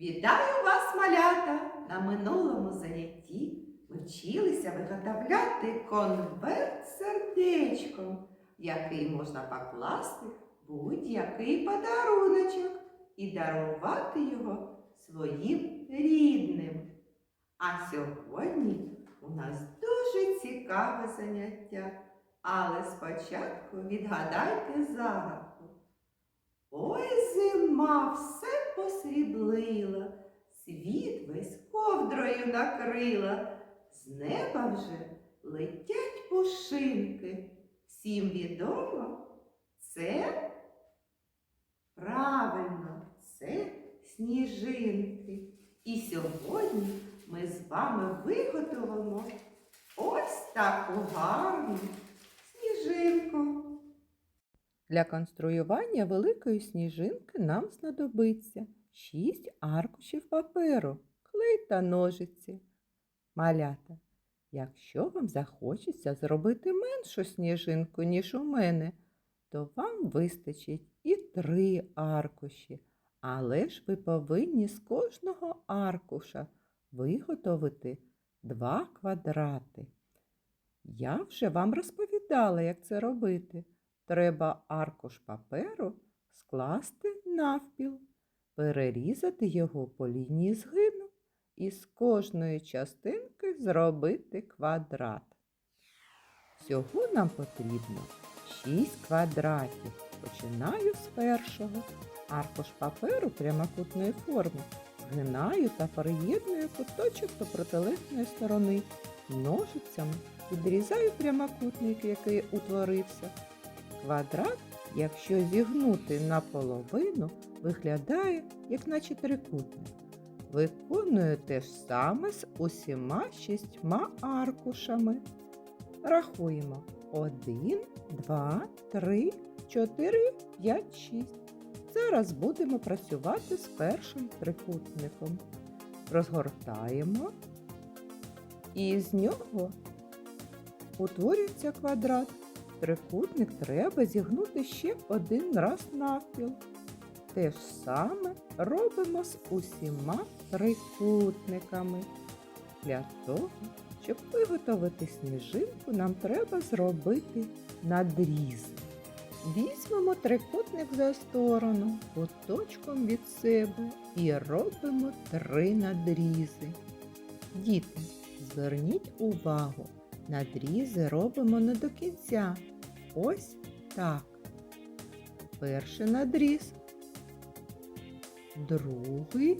Вітаю вас, малята! На минулому занятті вчилися виготовляти конверт сердечком, який можна покласти будь-який подаруночок і дарувати його своїм рідним. А сьогодні у нас дуже цікаве заняття. Але спочатку відгадайте загадку. Ой, зима все посріблила, світ весь ковдрою накрила, з неба вже летять пушинки. Всім відомо, це правильно, це сніжинки. І сьогодні ми з вами виготовимо ось таку гарну. Для конструювання великої сніжинки нам знадобиться 6 аркушів паперу, клей та ножиці. Малята, якщо вам захочеться зробити меншу сніжинку, ніж у мене, то вам вистачить і 3 аркуші. Але ж ви повинні з кожного аркуша виготовити 2 квадрати. Я вже вам розповідала, як це робити. Треба аркуш паперу скласти навпіл, перерізати його по лінії згину і з кожної частинки зробити квадрат. Всього нам потрібно 6 квадратів. Починаю з першого. Аркуш паперу прямокутної форми згинаю та приєдную куточок до протилежної сторони. Ножицями відрізаю прямокутник, який утворився. Квадрат, якщо зігнути наполовину, виглядає, як наче трикутник. Виконую те ж саме з усіма шістьма аркушами. Рахуємо 1, 2, 3, 4, 5, 6. Зараз будемо працювати з першим трикутником. Розгортаємо, і з нього утворюється квадрат. Трикутник треба зігнути ще один раз навпіл. Те ж саме робимо з усіма трикутниками. Для того, щоб виготовити сніжинку, нам треба зробити надріз. Візьмемо трикутник за сторону, куточком від себе і робимо три надрізи. Діти, зверніть увагу, надрізи робимо не до кінця. Ось так. Перший надріз, другий.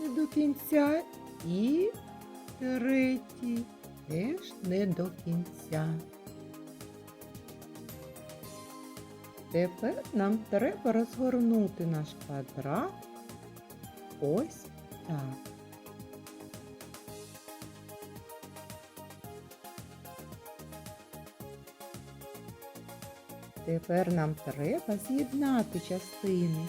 Не до кінця і третій теж не до кінця. Тепер нам треба розгорнути наш квадрат ось так. Тепер нам треба з'єднати частини.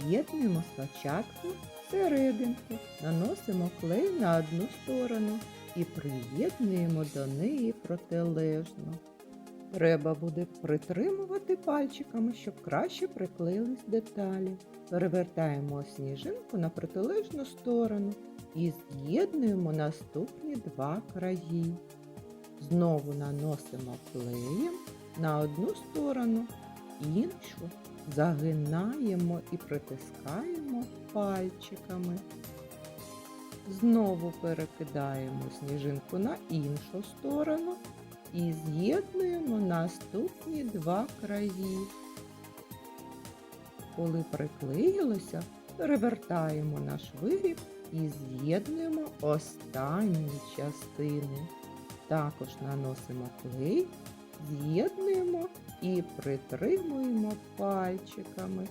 З'єднуємо спочатку серединку, наносимо клей на одну сторону і приєднуємо до неї протилежну. Треба буде притримувати пальчиками, щоб краще приклеїлись деталі. Перевертаємо сніжинку на протилежну сторону і з'єднуємо наступні два краї. Знову наносимо клеєм на одну сторону, іншу загинаємо і притискаємо пальчиками. Знову перекидаємо сніжинку на іншу сторону і з'єднуємо наступні два краї. Коли приклеїлося, перевертаємо наш виріб і з'єднуємо останні частини. Також наносимо клей, з'єднуємо і притримуємо пальчиками.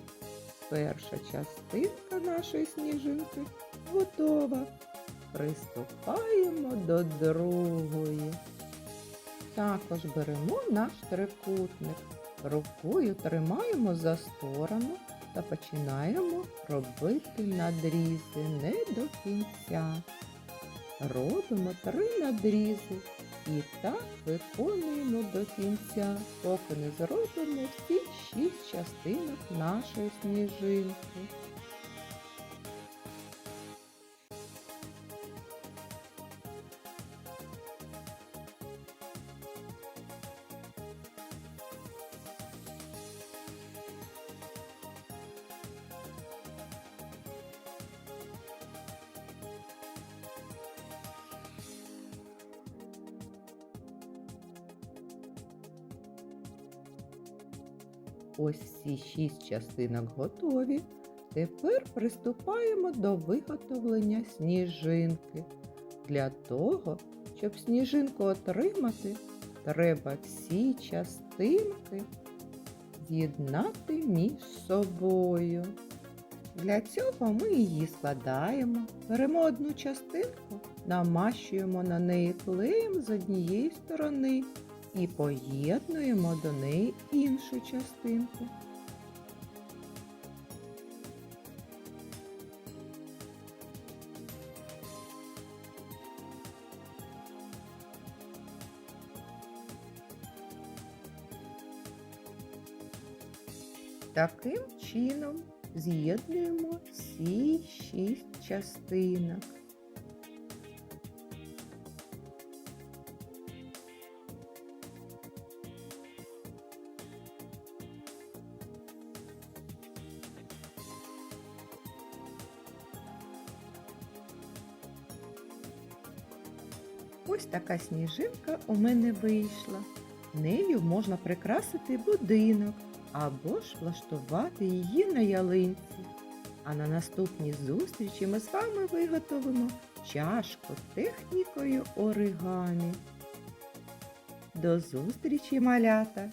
Перша частинка нашої сніжинки готова. Приступаємо до другої. Також беремо наш трикутник. Рукою тримаємо за сторону та починаємо робити надрізи не до кінця. Робимо три надрізи І так виконуємо до кінця, поки не зробимо всі шість частинок нашої сніжинки. Ось всі шість частинок готові. Тепер приступаємо до виготовлення сніжинки. Для того, щоб сніжинку отримати, треба всі частинки з'єднати між собою. Для цього ми її складаємо, беремо одну частинку, намащуємо на неї клеєм з однієї сторони і поєднуємо до неї іншу частинку. Таким чином з'єднуємо всі шість частинок. Ось така сніжинка у мене вийшла. Нею можна прикрасити будинок або ж влаштувати її на ялинці. А на наступній зустрічі ми з вами виготовимо чашку технікою оригамі. До зустрічі, малята!